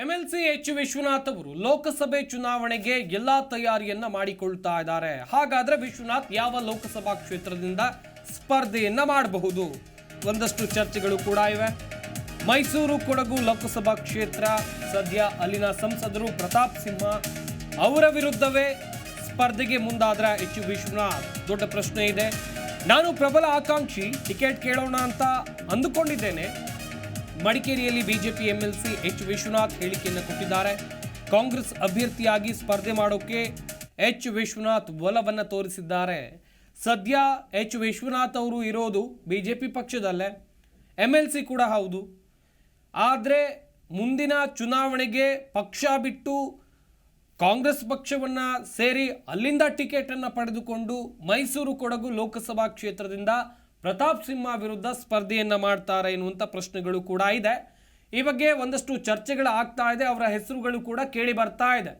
MLC H Vishwanath ಅವರು ಲೋಕಸಭೆ ಚುನಾವಣೆಗೆ ಎಲ್ಲಾ ತಯಾರಿಯನ್ನ ಮಾಡಿಕೊಳ್ತಾ ಇದ್ದಾರೆ. ಹಾಗಾದ್ರೆ ವಿಶ್ವನಾಥ್ ಯಾವ ಲೋಕಸಭಾ ಕ್ಷೇತ್ರದಿಂದ ಸ್ಪರ್ಧೆಯನ್ನ ಮಾಡಬಹುದು? ಒಂದಷ್ಟು ಚರ್ಚೆಗಳು ಕೂಡ ಇವೆ. ಮೈಸೂರು ಕೊಡಗು ಲೋಕಸಭಾ ಕ್ಷೇತ್ರ, ಸದ್ಯ ಅಲ್ಲಿನ ಸಂಸದರು ಪ್ರತಾಪ್ ಸಿಂಹ ಅವರ ವಿರುದ್ಧವೇ ಸ್ಪರ್ಧೆಗೆ ಮುಂದಾದ್ರ ಎಚ್ ವಿಶ್ವನಾಥ್? ದೊಡ್ಡ ಪ್ರಶ್ನೆ ಇದೆ. ನಾನು ಪ್ರಬಲ ಆಕಾಂಕ್ಷಿ, ಟಿಕೆಟ್ ಕೇಳೋಣ ಅಂತ ಅಂದುಕೊಂಡಿದ್ದೇನೆ. ಮಡಿಕೇರಿಯಲ್ಲಿ ಬಿಜೆಪಿ ಎಂಎಲ್ಸಿ ಎಚ್ ವಿಶ್ವನಾಥ್ ಹೇಳಿಕೆಯನ್ನು ಕೊಟ್ಟಿದ್ದಾರೆ. ಕಾಂಗ್ರೆಸ್ ಅಭ್ಯರ್ಥಿಯಾಗಿ ಸ್ಪರ್ಧೆ ಮಾಡೋಕೆ ಎಚ್ ವಿಶ್ವನಾಥ್ ಒಲವನ್ನು ತೋರಿಸಿದ್ದಾರೆ. ಸದ್ಯ ಎಚ್ ವಿಶ್ವನಾಥ್ ಅವರು ಇರೋದು ಬಿಜೆಪಿ ಪಕ್ಷದಲ್ಲೇ ಎಂ ಎಲ್ ಸಿ ಕೂಡ ಹೌದು. ಆದರೆ ಮುಂದಿನ ಚುನಾವಣೆಗೆ ಪಕ್ಷ ಬಿಟ್ಟು ಕಾಂಗ್ರೆಸ್ ಪಕ್ಷವನ್ನು ಸೇರಿ ಅಲ್ಲಿಂದ ಟಿಕೆಟನ್ನು ಪಡೆದುಕೊಂಡು ಮೈಸೂರು ಕೊಡಗು ಲೋಕಸಭಾ ಕ್ಷೇತ್ರದಿಂದ ಪ್ರತಾಪ್ ಸಿಂಹ ವಿರುದ್ಧ ಸ್ಪರ್ಧೆಯನ್ನ ಮಾಡ್ತಾರೆ ಎನ್ನುವಂಥ ಪ್ರಶ್ನೆಗಳು ಕೂಡ ಇದೆ. ಈ ಬಗ್ಗೆ ಒಂದಷ್ಟು ಚರ್ಚೆಗಳು ಆಗ್ತಾ ಇದೆ. ಅವರ ಹೆಸರುಗಳು ಕೂಡ ಕೇಳಿ ಬರ್ತಾ ಇದೆ.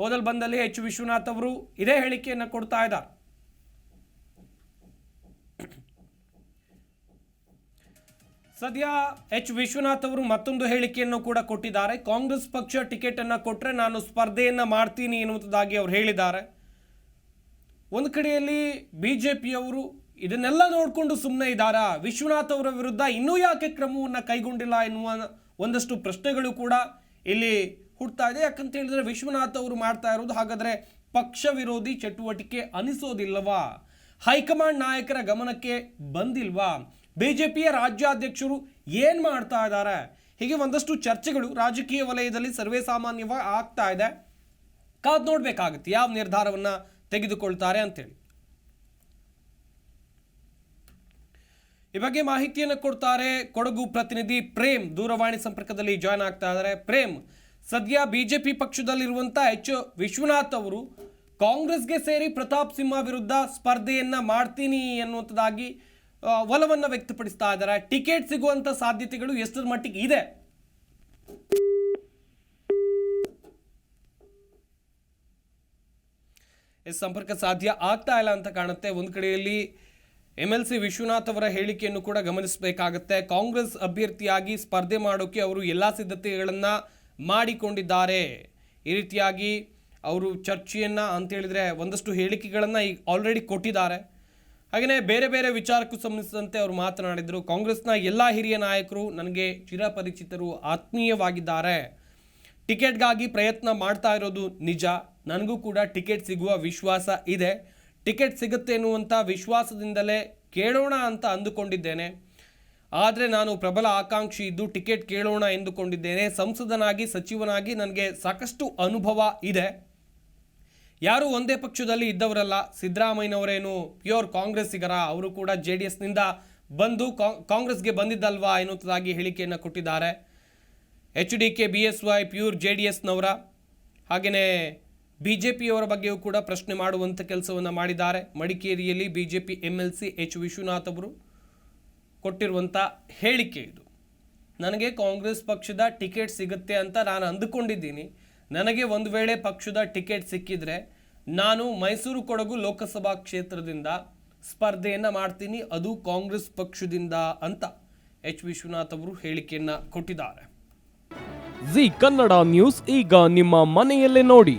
ಹೋದಲ್ ಬಂದಲ್ಲಿ ಎಚ್ ವಿಶ್ವನಾಥ್ ಅವರು ಇದೇ ಹೇಳಿಕೆಯನ್ನು ಕೊಡ್ತಾ ಇದ್ದಾರೆ. ಸದ್ಯ ಎಚ್ ವಿಶ್ವನಾಥ್ ಅವರು ಮತ್ತೊಂದು ಹೇಳಿಕೆಯನ್ನು ಕೂಡ ಕೊಟ್ಟಿದ್ದಾರೆ. ಕಾಂಗ್ರೆಸ್ ಪಕ್ಷ ಟಿಕೆಟ್ ಅನ್ನು ಕೊಟ್ಟರೆ ನಾನು ಸ್ಪರ್ಧೆಯನ್ನ ಮಾಡ್ತೀನಿ ಎನ್ನುವುದಾಗಿ ಅವರು ಹೇಳಿದ್ದಾರೆ. ಒಂದು ಕಡೆಯಲ್ಲಿ ಬಿ ಜೆ ಪಿಯವರು ಇದನ್ನೆಲ್ಲ ನೋಡಿಕೊಂಡು ಸುಮ್ಮನೆ ಇದ್ದಾರಾ ವಿಶ್ವನಾಥ್ ಅವರ ವಿರುದ್ಧ ಇನ್ನೂ ಯಾಕೆ ಕ್ರಮವನ್ನು ಕೈಗೊಂಡಿಲ್ಲ ಎನ್ನುವ ಒಂದಷ್ಟು ಪ್ರಶ್ನೆಗಳು ಕೂಡ ಇಲ್ಲಿ ಹುಡ್ತಾ ಇದೆ. ಯಾಕಂತ ಹೇಳಿದ್ರೆ ವಿಶ್ವನಾಥ್ ಅವರು ಮಾಡ್ತಾ ಇರೋದು ಹಾಗಾದ್ರೆ ಪಕ್ಷ ವಿರೋಧಿ ಚಟುವಟಿಕೆ ಅನಿಸೋದಿಲ್ಲವಾ? ಹೈಕಮಾಂಡ್ ನಾಯಕರ ಗಮನಕ್ಕೆ ಬಂದಿಲ್ವಾ? ಬಿಜೆಪಿಯ ರಾಜ್ಯಾಧ್ಯಕ್ಷರು ಏನು ಮಾಡ್ತಾ ಇದ್ದಾರೆ ಹೀಗೆ ಒಂದಷ್ಟು ಚರ್ಚೆಗಳು ರಾಜಕೀಯ ವಲಯದಲ್ಲಿ ಸರ್ವೇ ಸಾಮಾನ್ಯವಾಗಿ ಆಗ್ತಾ ಇದೆ. ಕಾದ್ ನೋಡಬೇಕಾಗುತ್ತೆ, ಯಾವ ನಿರ್ಧಾರವನ್ನ ತೆಗೆದುಕೊಳ್ತಾರೆ ಅಂತೇಳಿ. ಈ ಬಗ್ಗೆ ಮಾಹಿತಿಯನ್ನು ಕೊಡ್ತಾರೆ ಕೊಡಗು ಪ್ರತಿನಿಧಿ ಪ್ರೇಮ್. ದೂರವಾಣಿ ಸಂಪರ್ಕದಲ್ಲಿ ಜಾಯ್ನ್ ಆಗ್ತಾ ಇದ್ದಾರೆ. ಪ್ರೇಮ್, ಸದ್ಯ ಬಿಜೆಪಿ ಪಕ್ಷದಲ್ಲಿರುವಂತ ಎಚ್ ವಿಶ್ವನಾಥ್ ಅವರು ಕಾಂಗ್ರೆಸ್ಗೆ ಸೇರಿ ಪ್ರತಾಪ್ ಸಿಂಹ ವಿರುದ್ಧ ಸ್ಪರ್ಧೆಯನ್ನ ಮಾಡ್ತೀನಿ ಅನ್ನುವಂಥದ್ದಾಗಿ ಒಲವನ್ನು ವ್ಯಕ್ತಪಡಿಸ್ತಾ ಇದ್ದಾರೆ. ಟಿಕೆಟ್ ಸಿಗುವಂತ ಸಾಧ್ಯತೆಗಳು ಎಷ್ಟರ ಮಟ್ಟಿಗೆ ಇದೆ? ಸಂಪರ್ಕ ಸಾಧ್ಯ ಆಗ್ತಾ ಇಲ್ಲ ಅಂತ ಕಾಣುತ್ತೆ. ಒಂದು ಕಡೆಯಲ್ಲಿ ಎಂ ಎಲ್ ಸಿ ವಿಶ್ವನಾಥ್ ಅವರ ಹೇಳಿಕೆಯನ್ನು ಕೂಡ ಗಮನಿಸಬೇಕಾಗತ್ತೆ. ಕಾಂಗ್ರೆಸ್ ಅಭ್ಯರ್ಥಿಯಾಗಿ ಸ್ಪರ್ಧೆ ಮಾಡೋಕ್ಕೆ ಅವರು ಎಲ್ಲ ಸಿದ್ಧತೆಗಳನ್ನು ಮಾಡಿಕೊಂಡಿದ್ದಾರೆ. ಈ ರೀತಿಯಾಗಿ ಅವರು ಚರ್ಚೆಯನ್ನು ಅಂತೇಳಿದರೆ ಒಂದಷ್ಟು ಹೇಳಿಕೆಗಳನ್ನು ಈಗ ಆಲ್ರೆಡಿ ಕೊಟ್ಟಿದ್ದಾರೆ. ಹಾಗೆಯೇ ಬೇರೆ ಬೇರೆ ವಿಚಾರಕ್ಕೂ ಸಂಬಂಧಿಸಿದಂತೆ ಅವರು ಮಾತನಾಡಿದರು. ಕಾಂಗ್ರೆಸ್ನ ಎಲ್ಲ ಹಿರಿಯ ನಾಯಕರು ನನಗೆ ಚಿರಪರಿಚಿತರು, ಆತ್ಮೀಯವಾಗಿದ್ದಾರೆ. ಟಿಕೆಟ್ಗಾಗಿ ಪ್ರಯತ್ನ ಮಾಡ್ತಾ ಇರೋದು ನಿಜ. ನನಗೂ ಕೂಡ ಟಿಕೆಟ್ ಸಿಗುವ ವಿಶ್ವಾಸ ಇದೆ. ಟಿಕೆಟ್ ಸಿಗುತ್ತೆ ಎನ್ನುವಂಥ ವಿಶ್ವಾಸದಿಂದಲೇ ಕೇಳೋಣ ಅಂತ ಅಂದುಕೊಂಡಿದ್ದೇನೆ. ಆದರೆ ನಾನು ಪ್ರಬಲ ಆಕಾಂಕ್ಷಿ ಇದ್ದು ಟಿಕೆಟ್ ಕೇಳೋಣ ಎಂದುಕೊಂಡಿದ್ದೇನೆ. ಸಂಸದನಾಗಿ, ಸಚಿವನಾಗಿ ನನಗೆ ಸಾಕಷ್ಟು ಅನುಭವ ಇದೆ. ಯಾರು ಒಂದೇ ಪಕ್ಷದಲ್ಲಿ ಇದ್ದವರಲ್ಲ. ಸಿದ್ದರಾಮಯ್ಯನವರೇನು ಪ್ಯೂರ್ ಕಾಂಗ್ರೆಸ್ಸಿಗರ? ಅವರು ಕೂಡ ಜೆ ಡಿ ಎಸ್ನಿಂದ ಬಂದು ಕಾಂಗ್ರೆಸ್ಗೆ ಬಂದಿದ್ದಲ್ವಾ ಎನ್ನುವುದಾಗಿ ಹೇಳಿಕೆಯನ್ನು ಕೊಟ್ಟಿದ್ದಾರೆ. H D K, B S Y, pure J D ಎಸ್ನವರ ಹಾಗೆಯೇ ಬಿ ಜೆ ಪಿಯವರ ಬಗ್ಗೆಯೂ ಕೂಡ ಪ್ರಶ್ನೆ ಮಾಡುವಂಥ ಕೆಲಸವನ್ನು ಮಾಡಿದ್ದಾರೆ. ಮಡಿಕೇರಿಯಲ್ಲಿ B J P M L C H Vishwanath ಅವರು ಕೊಟ್ಟಿರುವಂಥ ಹೇಳಿಕೆ ಇದು. ನನಗೆ ಕಾಂಗ್ರೆಸ್ ಪಕ್ಷದ ಟಿಕೆಟ್ ಸಿಗುತ್ತೆ ಅಂತ ನಾನು ಅಂದುಕೊಂಡಿದ್ದೀನಿ. ನನಗೆ ಒಂದು ವೇಳೆ ಪಕ್ಷದ ಟಿಕೆಟ್ ಸಿಕ್ಕಿದ್ರೆ ನಾನು ಮೈಸೂರು ಕೊಡಗು ಲೋಕಸಭಾ ಕ್ಷೇತ್ರದಿಂದ ಸ್ಪರ್ಧೆಯನ್ನು ಮಾಡ್ತೀನಿ, ಅದು ಕಾಂಗ್ರೆಸ್ ಪಕ್ಷದಿಂದ ಅಂತ ಎಚ್ ವಿಶ್ವನಾಥ್ ಅವರು ಹೇಳಿಕೆಯನ್ನು ಕೊಟ್ಟಿದ್ದಾರೆ. ಜಿ ಕನ್ನಡ ನ್ಯೂಸ್ ಈಗ ನಿಮ್ಮ ಮನೆಯಲ್ಲೇ ನೋಡಿ.